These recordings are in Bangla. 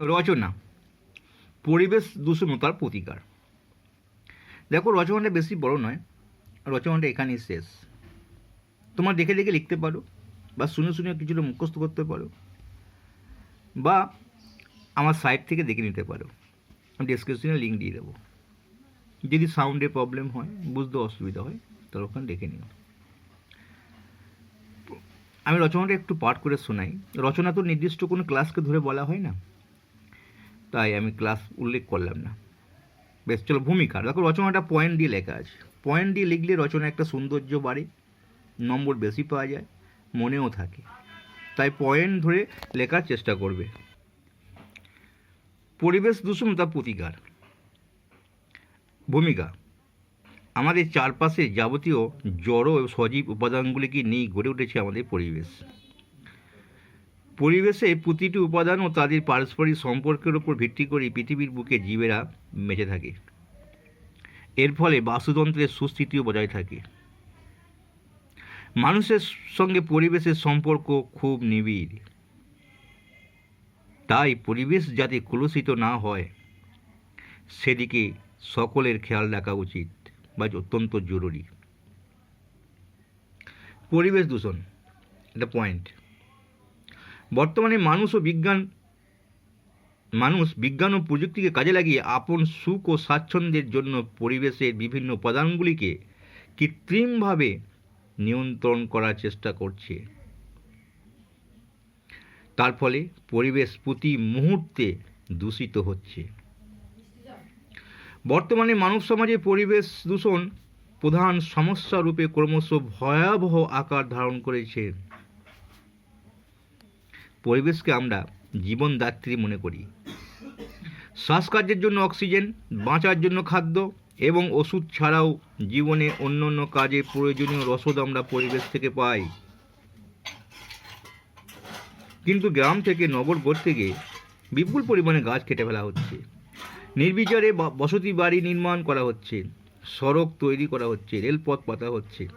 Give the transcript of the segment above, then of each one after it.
রচনা। পরিবেশ দূষণতার প্রতিকার। দেখো, রচনাটা বেশি বড় নয়, রচনাটা এখানেই শেষ। তোমার দেখে দেখে লিখতে পারো, বা শুনে শুনে কিছুটা মুখস্থ করতে পারো, বা আমার সাইট থেকে দেখে নিতে পারো। আমি ডিসক্রিপশনে লিঙ্ক দিয়ে দেবো। যদি সাউন্ডে প্রবলেম হয়, বুঝতে অসুবিধা হয়, তাহলে ওখানে দেখে নিও। আমি রচনাটা একটু পাঠ করে শোনাই। রচনা তো নির্দিষ্ট কোনো ক্লাসকে ধরে বলা হয় না। তাই আমি ক্লাস উল্লেখ করলাম না। বেশ, চলো ভূমিকা। দেখো, রচনাটা পয়েন্ট দিয়ে লেখা আছে। পয়েন্ট দিয়ে লিখলে রচনা একটা সৌন্দর্য বাড়ে, নম্বর বেশি পাওয়া যায়, মনেও থাকে। তাই পয়েন্ট ধরে লেখার চেষ্টা করবে। পরিবেশ দূষণতা প্রতিকার। ভূমিকা। আমাদের চারপাশে যাবতীয় জড় ও সজীব উপাদানগুলিকে নিয়ে গড়ে উঠেছে আমাদের পরিবেশ। পরিবেশে প্রতিটি উপাদান ও তাদের পারস্পরিক সম্পর্কের উপর ভিত্তি করে পৃথিবীর বুকে জীবেরা বেঁচে থাকে। এর ফলে বাস্তুতন্ত্রের সুস্থিতিও বজায় থাকে। মানুষের সঙ্গে পরিবেশের সম্পর্ক খুব নিবিড়। তাই পরিবেশ যাতে কলুষিত না হয়, সেদিকে সকলের খেয়াল রাখা উচিত বা অত্যন্ত জরুরি। পরিবেশ দূষণ, এটা পয়েন্ট বর্তমানে মানুষ ও বিজ্ঞান, মানুষ বিজ্ঞান ও প্রযুক্তিকে কাজে লাগিয়ে আপন সুখ ও স্বাচ্ছন্দ্যের জন্য পরিবেশের বিভিন্ন উপাদানগুলিকে কৃত্রিমভাবে নিয়ন্ত্রণ করার চেষ্টা করছে। তার ফলে পরিবেশ প্রতি মুহূর্তে দূষিত হচ্ছে। বর্তমানে মানব সমাজে পরিবেশ দূষণ প্রধান সমস্যা রূপে ক্রমশ ভয়াবহ আকার ধারণ করেছে। পরিবেশকে আমরা জীবনদাত্রী মনে করি। শ্বাসকার্যের জন্য অক্সিজেন, বাঁচার জন্য খাদ্য এবং ওষুধ ছাড়াও জীবনে অন্য অন্য কাজে প্রয়োজনীয় রসদ আমরা পরিবেশ থেকে পাই। কিন্তু গ্রাম থেকে নগর করতে গিয়ে বিপুল পরিমাণে গাছ কেটে ফেলা হচ্ছে। নির্বিচারে বসতি বাড়ি নির্মাণ করা হচ্ছে। সড়ক তৈরি করা হচ্ছে, রেলপথ পাতা হচ্ছে।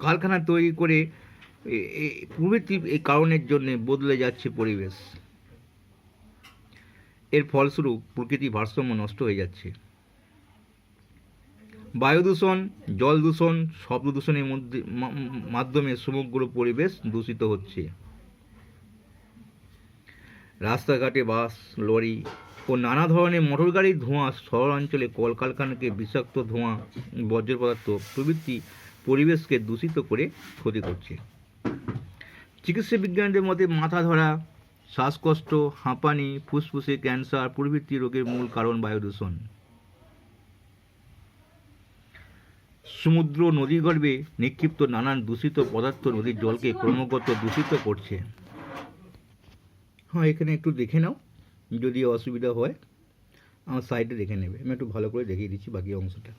কারখানা তৈরি করে প্রভৃতি এই কারণের জন্যে বদলে যাচ্ছে পরিবেশ। এর ফলস্বরূপ প্রকৃতি ভারসাম্য নষ্ট হয়ে যাচ্ছে। বায়ু দূষণ, জল দূষণ, শব্দ দূষণের মধ্যে মাধ্যমে সমগ্র পরিবেশ দূষিত হচ্ছে। রাস্তাঘাটে বাস, লরি ও নানা ধরনের মোটর গাড়ির ধোঁয়া শহরাঞ্চলে কলকারখানাকে বিষাক্ত ধোঁয়া, বর্জ্য পদার্থ প্রভৃতি পরিবেশকে দূষিত করে ক্ষতি করছে। চিকিৎসা বিজ্ঞানীদের মতে মাথা ধরা, শ্বাসকষ্ট, হাঁপানি, ফুসফুসে ক্যান্সার প্রভৃতি রোগের মূল কারণ বায়ু দূষণ সমুদ্র নদীগর্ভে নিক্ষিপ্ত নানান দূষিত পদার্থ নদীর জলকে ক্রমাগত দূষিত করছে। হ্যাঁ এখানে একটু দেখে নাও, যদি অসুবিধা হয়, আমার সাইডে দেখে নেবে। আমি একটু ভালো করে দেখিয়ে দিচ্ছি বাকি অংশটা।